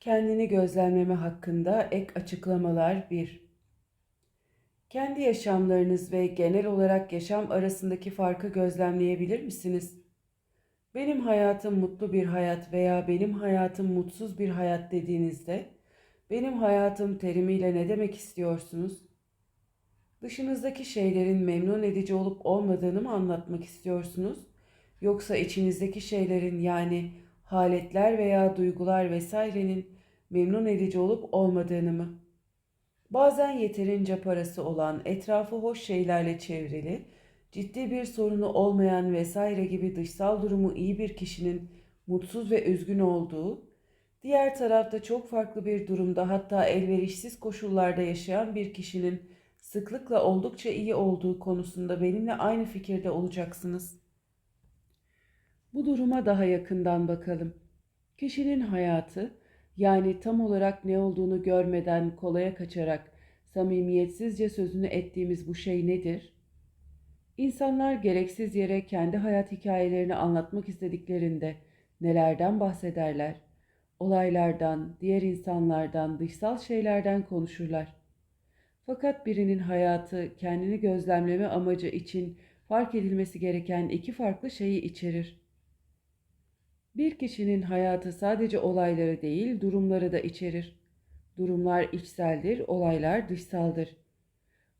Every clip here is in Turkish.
Kendini gözlemleme hakkında ek açıklamalar 1. Kendi yaşamlarınız ve genel olarak yaşam arasındaki farkı gözlemleyebilir misiniz? Benim hayatım mutlu bir hayat veya benim hayatım mutsuz bir hayat dediğinizde benim hayatım terimiyle ne demek istiyorsunuz? Dışınızdaki şeylerin memnun edici olup olmadığını mı anlatmak istiyorsunuz? Yoksa içinizdeki şeylerin yani haletler veya duygular vesairenin memnun edici olup olmadığını mı? Bazen yeterince parası olan, etrafı hoş şeylerle çevrili, ciddi bir sorunu olmayan vesaire gibi dışsal durumu iyi bir kişinin mutsuz ve üzgün olduğu, diğer tarafta çok farklı bir durumda hatta elverişsiz koşullarda yaşayan bir kişinin sıklıkla oldukça iyi olduğu konusunda benimle aynı fikirde olacaksınız. Bu duruma daha yakından bakalım. Kişinin hayatı, yani tam olarak ne olduğunu görmeden kolaya kaçarak samimiyetsizce sözünü ettiğimiz bu şey nedir? İnsanlar gereksiz yere kendi hayat hikayelerini anlatmak istediklerinde nelerden bahsederler? Olaylardan, diğer insanlardan, dışsal şeylerden konuşurlar. Fakat birinin hayatı kendini gözlemleme amacı için fark edilmesi gereken iki farklı şeyi içerir. Bir kişinin hayatı sadece olayları değil, durumları da içerir. Durumlar içseldir, olaylar dışsaldır.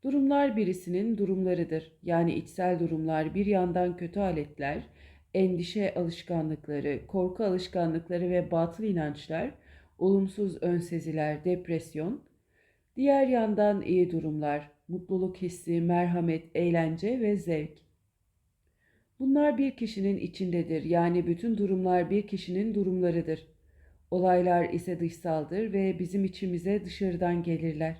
Durumlar birisinin durumlarıdır. Yani içsel durumlar bir yandan kötü aletler, endişe alışkanlıkları, korku alışkanlıkları ve batıl inançlar, olumsuz önseziler, depresyon. Diğer yandan iyi durumlar, mutluluk hissi, merhamet, eğlence ve zevk. Bunlar bir kişinin içindedir. Yani bütün durumlar bir kişinin durumlarıdır. Olaylar ise dışsaldır ve bizim içimize dışarıdan gelirler.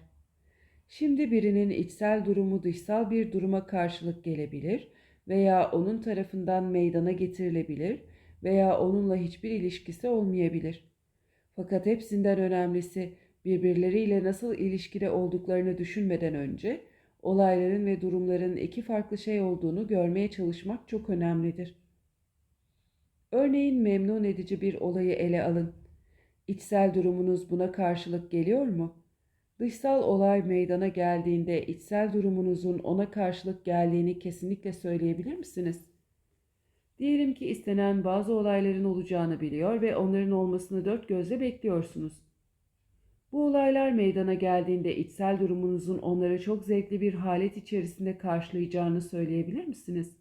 Şimdi birinin içsel durumu dışsal bir duruma karşılık gelebilir veya onun tarafından meydana getirilebilir veya onunla hiçbir ilişkisi olmayabilir. Fakat hepsinden önemlisi birbirleriyle nasıl ilişkide olduklarını düşünmeden önce olayların ve durumların iki farklı şey olduğunu görmeye çalışmak çok önemlidir. Örneğin memnun edici bir olayı ele alın. İçsel durumunuz buna karşılık geliyor mu? Dışsal olay meydana geldiğinde içsel durumunuzun ona karşılık geldiğini kesinlikle söyleyebilir misiniz? Diyelim ki istenen bazı olayların olacağını biliyor ve onların olmasını dört gözle bekliyorsunuz. Bu olaylar meydana geldiğinde içsel durumunuzun onları çok zevkli bir halet içerisinde karşılayacağını söyleyebilir misiniz?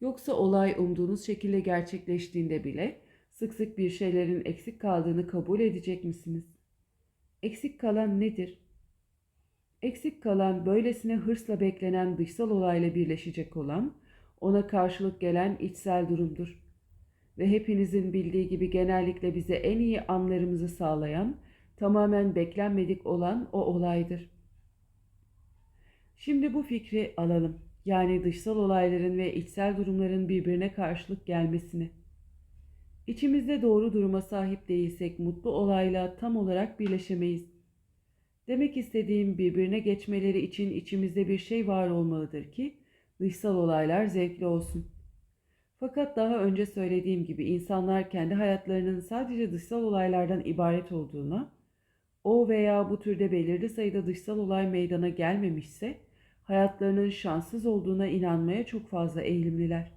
Yoksa olay umduğunuz şekilde gerçekleştiğinde bile sık sık bir şeylerin eksik kaldığını kabul edecek misiniz? Eksik kalan nedir? Eksik kalan böylesine hırsla beklenen dışsal olayla birleşecek olan, ona karşılık gelen içsel durumdur. Ve hepinizin bildiği gibi genellikle bize en iyi anlarımızı sağlayan, tamamen beklenmedik olan o olaydır. Şimdi bu fikri alalım. Yani dışsal olayların ve içsel durumların birbirine karşılık gelmesini. İçimizde doğru duruma sahip değilsek mutlu olayla tam olarak birleşemeyiz. Demek istediğim birbirine geçmeleri için içimizde bir şey var olmalıdır ki dışsal olaylar zevkli olsun. Fakat daha önce söylediğim gibi insanlar kendi hayatlarının sadece dışsal olaylardan ibaret olduğuna, o veya bu türde belirli sayıda dışsal olay meydana gelmemişse hayatlarının şanssız olduğuna inanmaya çok fazla eğilimliler.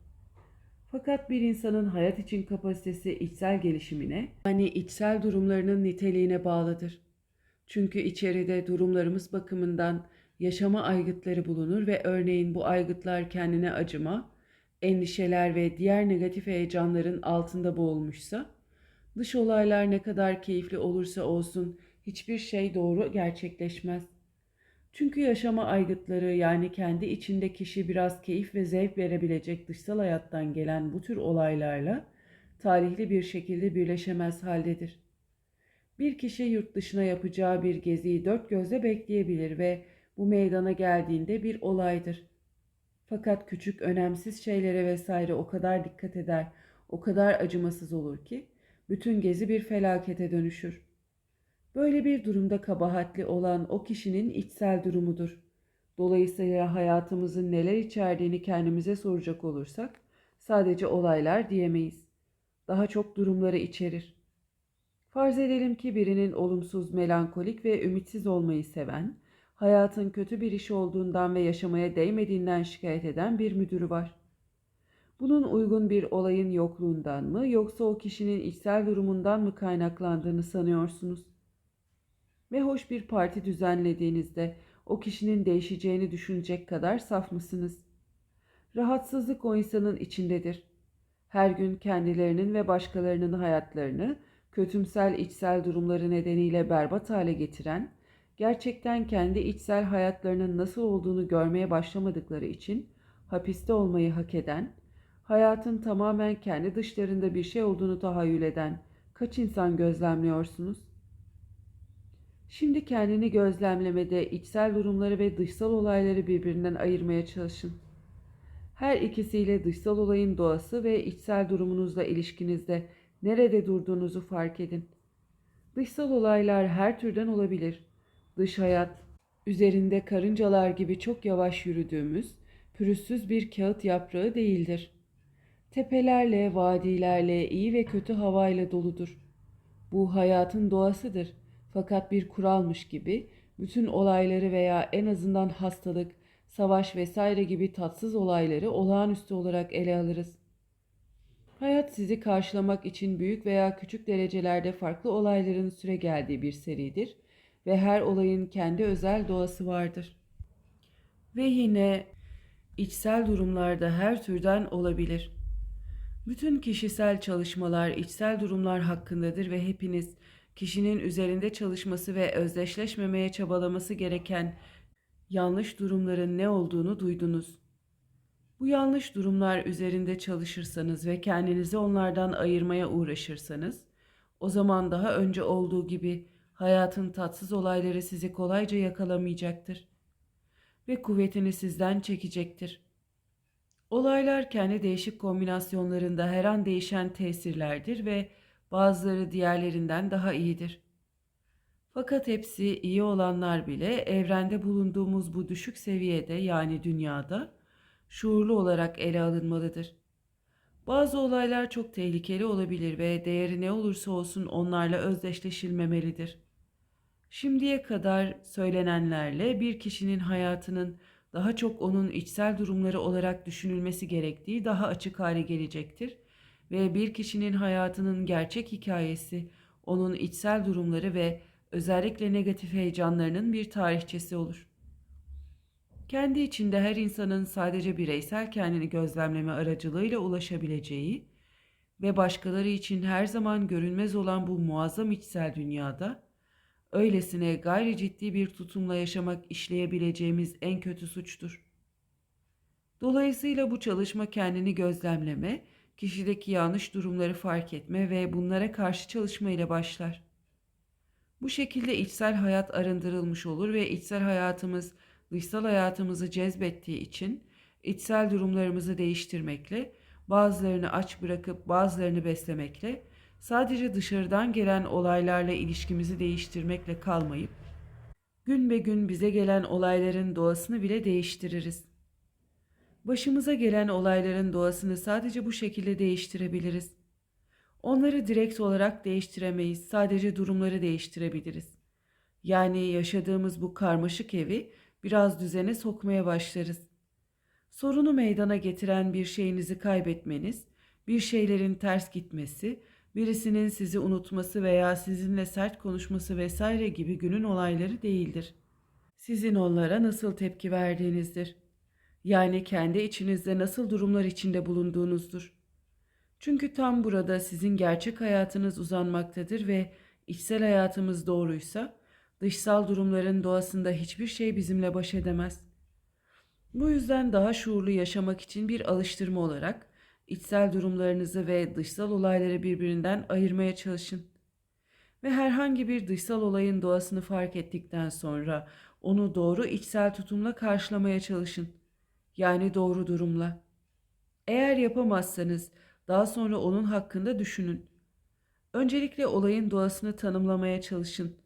Fakat bir insanın hayat için kapasitesi içsel gelişimine, yani içsel durumlarının niteliğine bağlıdır. Çünkü içeride durumlarımız bakımından yaşama aygıtları bulunur ve örneğin bu aygıtlar kendine acıma, endişeler ve diğer negatif heyecanların altında boğulmuşsa, dış olaylar ne kadar keyifli olursa olsun hiçbir şey doğru gerçekleşmez. Çünkü yaşama aygıtları yani kendi içinde kişi biraz keyif ve zevk verebilecek dışsal hayattan gelen bu tür olaylarla talihli bir şekilde birleşemez haldedir. Bir kişi yurt dışına yapacağı bir geziyi dört gözle bekleyebilir ve bu meydana geldiğinde bir olaydır. Fakat küçük önemsiz şeylere vesaire o kadar dikkat eder, o kadar acımasız olur ki bütün gezi bir felakete dönüşür. Böyle bir durumda kabahatli olan o kişinin içsel durumudur. Dolayısıyla hayatımızın neler içerdiğini kendimize soracak olursak sadece olaylar diyemeyiz. Daha çok durumları içerir. Farz edelim ki birinin olumsuz, melankolik ve ümitsiz olmayı seven, hayatın kötü bir iş olduğundan ve yaşamaya değmediğinden şikayet eden bir müdürü var. Bunun uygun bir olayın yokluğundan mı yoksa o kişinin içsel durumundan mı kaynaklandığını sanıyorsunuz? Ve hoş bir parti düzenlediğinizde o kişinin değişeceğini düşünecek kadar saf mısınız? Rahatsızlık o insanın içindedir. Her gün kendilerinin ve başkalarının hayatlarını kötümsel içsel durumları nedeniyle berbat hale getiren, gerçekten kendi içsel hayatlarının nasıl olduğunu görmeye başlamadıkları için hapiste olmayı hak eden, hayatın tamamen kendi dışlarında bir şey olduğunu tahayyül eden kaç insan gözlemliyorsunuz? Şimdi kendini gözlemlemede içsel durumları ve dışsal olayları birbirinden ayırmaya çalışın. Her ikisiyle dışsal olayın doğası ve içsel durumunuzla ilişkinizde nerede durduğunuzu fark edin. Dışsal olaylar her türden olabilir. Dış hayat, üzerinde karıncalar gibi çok yavaş yürüdüğümüz, pürüzsüz bir kağıt yaprağı değildir. Tepelerle, vadilerle, iyi ve kötü havayla doludur. Bu hayatın doğasıdır. Fakat bir kuralmış gibi bütün olayları veya en azından hastalık, savaş vesaire gibi tatsız olayları olağanüstü olarak ele alırız. Hayat sizi karşılamak için büyük veya küçük derecelerde farklı olayların süre geldiği bir seridir ve her olayın kendi özel doğası vardır. Ve yine içsel durumlarda her türden olabilir. Bütün kişisel çalışmalar içsel durumlar hakkındadır ve hepiniz kişinin üzerinde çalışması ve özdeşleşmemeye çabalaması gereken yanlış durumların ne olduğunu duydunuz. Bu yanlış durumlar üzerinde çalışırsanız ve kendinizi onlardan ayırmaya uğraşırsanız, o zaman daha önce olduğu gibi hayatın tatsız olayları sizi kolayca yakalamayacaktır ve kuvvetini sizden çekecektir. Olaylar kendi değişik kombinasyonlarında her an değişen tesirlerdir ve bazıları diğerlerinden daha iyidir. Fakat hepsi iyi olanlar bile evrende bulunduğumuz bu düşük seviyede yani dünyada şuurlu olarak ele alınmalıdır. Bazı olaylar çok tehlikeli olabilir ve değeri ne olursa olsun onlarla özdeşleşilmemelidir. Şimdiye kadar söylenenlerle bir kişinin hayatının daha çok onun içsel durumları olarak düşünülmesi gerektiği daha açık hale gelecektir ve bir kişinin hayatının gerçek hikayesi onun içsel durumları ve özellikle negatif heyecanlarının bir tarihçesi olur. Kendi içinde her insanın sadece bireysel kendini gözlemleme aracılığıyla ulaşabileceği ve başkaları için her zaman görünmez olan bu muazzam içsel dünyada öylesine gayri ciddi bir tutumla yaşamak işleyebileceğimiz en kötü suçtur. Dolayısıyla bu çalışma kendini gözlemleme, kişideki yanlış durumları fark etme ve bunlara karşı çalışma ile başlar. Bu şekilde içsel hayat arındırılmış olur ve içsel hayatımız dışsal hayatımızı cezbettiği için içsel durumlarımızı değiştirmekle, bazılarını aç bırakıp bazılarını beslemekle, sadece dışarıdan gelen olaylarla ilişkimizi değiştirmekle kalmayıp, gün be gün bize gelen olayların doğasını bile değiştiririz. Başımıza gelen olayların doğasını sadece bu şekilde değiştirebiliriz. Onları direkt olarak değiştiremeyiz, sadece durumları değiştirebiliriz. Yani yaşadığımız bu karmaşık evi biraz düzene sokmaya başlarız. Sorunu meydana getiren bir şeyinizi kaybetmeniz, bir şeylerin ters gitmesi, birisinin sizi unutması veya sizinle sert konuşması vesaire gibi günün olayları değildir. Sizin onlara nasıl tepki verdiğinizdir. Yani kendi içinizde nasıl durumlar içinde bulunduğunuzdur. Çünkü tam burada sizin gerçek hayatınız uzanmaktadır ve içsel hayatımız doğruysa, Dışsal durumların doğasında hiçbir şey bizimle baş edemez. Bu yüzden daha şuurlu yaşamak için bir alıştırma olarak içsel durumlarınızı ve dışsal olayları birbirinden ayırmaya çalışın. Ve herhangi bir dışsal olayın doğasını fark ettikten sonra onu doğru içsel tutumla karşılamaya çalışın. Yani doğru durumla. Eğer yapamazsanız daha sonra onun hakkında düşünün. Öncelikle olayın doğasını tanımlamaya çalışın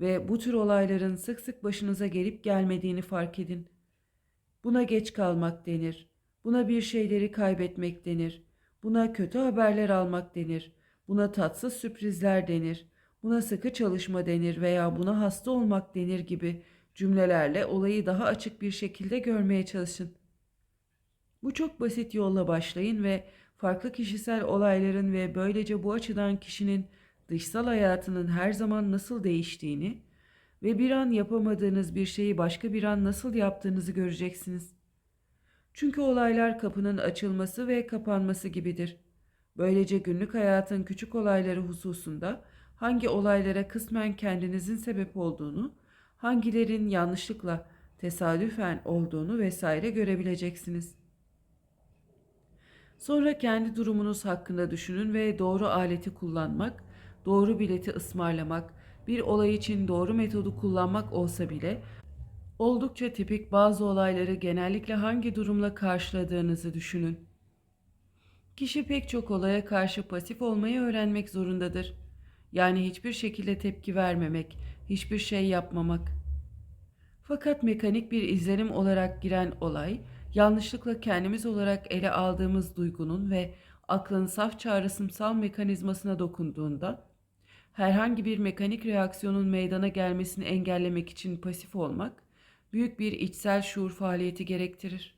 ve bu tür olayların sık sık başınıza gelip gelmediğini fark edin. Buna geç kalmak denir. Buna bir şeyleri kaybetmek denir. Buna kötü haberler almak denir. Buna tatsız sürprizler denir. buna sıkı çalışma denir veya buna hasta olmak denir gibi cümlelerle olayı daha açık bir şekilde görmeye çalışın. Bu çok basit yolla başlayın ve farklı kişisel olayların ve böylece bu açıdan kişinin dışsal hayatının her zaman nasıl değiştiğini ve bir an yapamadığınız bir şeyi başka bir an nasıl yaptığınızı göreceksiniz. Çünkü olaylar kapının açılması ve kapanması gibidir. Böylece günlük hayatın küçük olayları hususunda hangi olaylara kısmen kendinizin sebep olduğunu, hangilerin yanlışlıkla, tesadüfen olduğunu vesaire görebileceksiniz. Sonra kendi durumunuz hakkında düşünün ve doğru aleti kullanmak, doğru bileti ısmarlamak, bir olay için doğru metodu kullanmak olsa bile oldukça tipik bazı olayları genellikle hangi durumla karşıladığınızı düşünün. Kişi pek çok olaya karşı pasif olmayı öğrenmek zorundadır. Yani hiçbir şekilde tepki vermemek, hiçbir şey yapmamak. Fakat mekanik bir izlenim olarak giren olay, yanlışlıkla kendimiz olarak ele aldığımız duygunun ve aklın saf çağrısımsal mekanizmasına dokunduğunda, herhangi bir mekanik reaksiyonun meydana gelmesini engellemek için pasif olmak, büyük bir içsel şuur faaliyeti gerektirir.